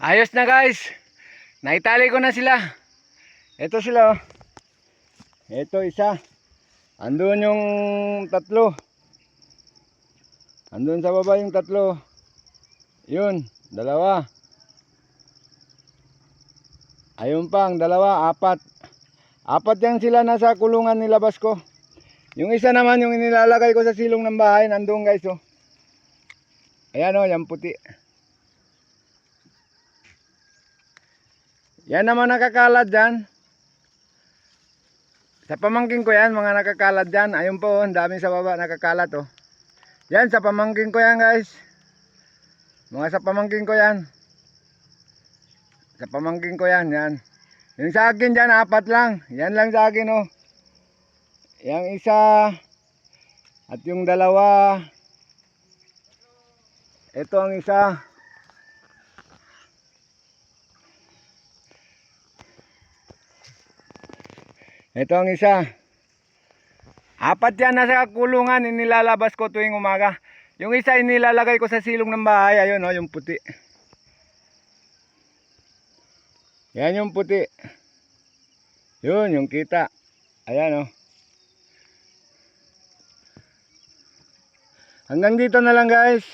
Ayos na guys. Naitali ko na sila. Ito sila oh. Ito isa. Andun yung tatlo. Andun sa baba yung tatlo. Yun, dalawa. Ayun pa, ang dalawa, apat. Apat yan sila nasa kulungan nilabas ko. Yung isa naman, yung inilalagay ko sa silong ng bahay, nandun guys oh. Ayan oh, yung puti. Yan naman nakakalat dyan. Sa pamangking ko yan, mga nakakalat dyan. Ayun po, ang dami sa baba nakakalat oh. Yan, sa pamangking ko yan guys. Mga sa pamangking ko yan. Sa pamangking ko yan, yan. Yung sa akin dyan, apat lang. Yan lang sa akin oh. Yang isa. At yung dalawa. Ito ang isa. Ito ang isa. Apat yan nasa kulungan, inilalabas ko tuwing umaga. Yung isa inilalagay ko sa silong ng bahay, ayun oh, yung puti. Yan yung puti. Yun, yung kita. Ayan oh. Hanggang dito na lang guys.